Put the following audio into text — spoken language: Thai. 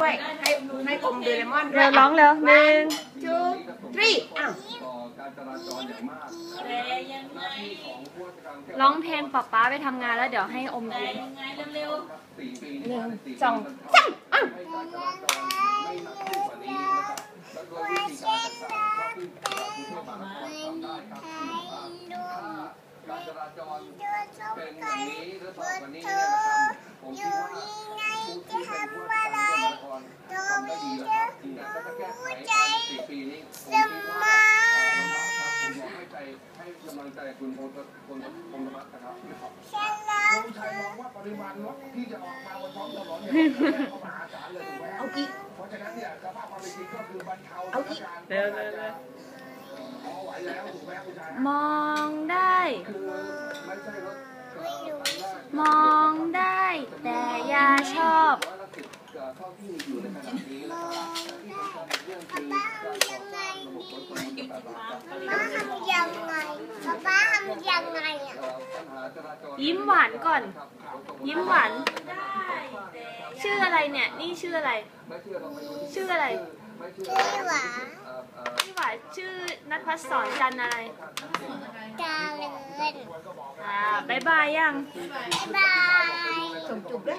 ด้วยให้ให้อมโดเรมอนด้วเร็ยวร้องเร็วหนึ่งจูทรีอ้าวต่อการจราจรอย่างมากแต่ยังไงของผู้ราชการร้องเพลงป๊าป๊าไปทำงานแล้วเดี๋ยวให้อมแต่ยิ้มยังไงเร็วสี่ปีหนึ่งสี่สองปีสามอ้าวให้การจราจรไม่หนักขึ้นกว่านี้นะครับแล้วก็วิธีการต่างๆก็ที่กรุงเทพ ทพมหานครทำได้ดีแล้วครับถึงแม้ว่าจะแก้ไขภายในสี่ปีนี้ผมคิดว่าเอ่อลำบากครับผมขอให้ใจให้กำลังใจคุณพงศ์พงศ์พงศ์รัตน์นะครับลุงชัยมองว่าปริมาณรถที่จะออกมาบนท้องถนนเนี่ยเข้ามหาศาลเลยถูกไหมเอาอีกเพราะฉะนั้นเนี่ยสภาพความเป็นจริงก็คือบรรเทาเอาอีกเร็วเร็วเร็วพอไหวแล้วถูกไหมคุณชายมองได้ อบร้อยละสิบเอ่อเท่าที่มีอยู่ในขณะนี้นะครับแต่ที่สำคัญอีกเรื่องคือการก่อสร้างระบบขนส่งมวลชนแบบป้าทำยังไงป๊าป้าทำยังไงอะเอ่อปัญหาจราจรยิ้มหวานก่อนครับยิ้มหวาน ชื่ออะไรเนี่ย นี่ชื่ออะไรไม่เชื่อเราไปดูที่ชื่ออะไรไม่เชื่อชื่อหวาเอ่อเอ่อพี่หวานชื่อนัทพัฒน์สอนจันทร์อะไรจาเลินอ่าบายบายยังบ๊ายบายส่งจุบด้วย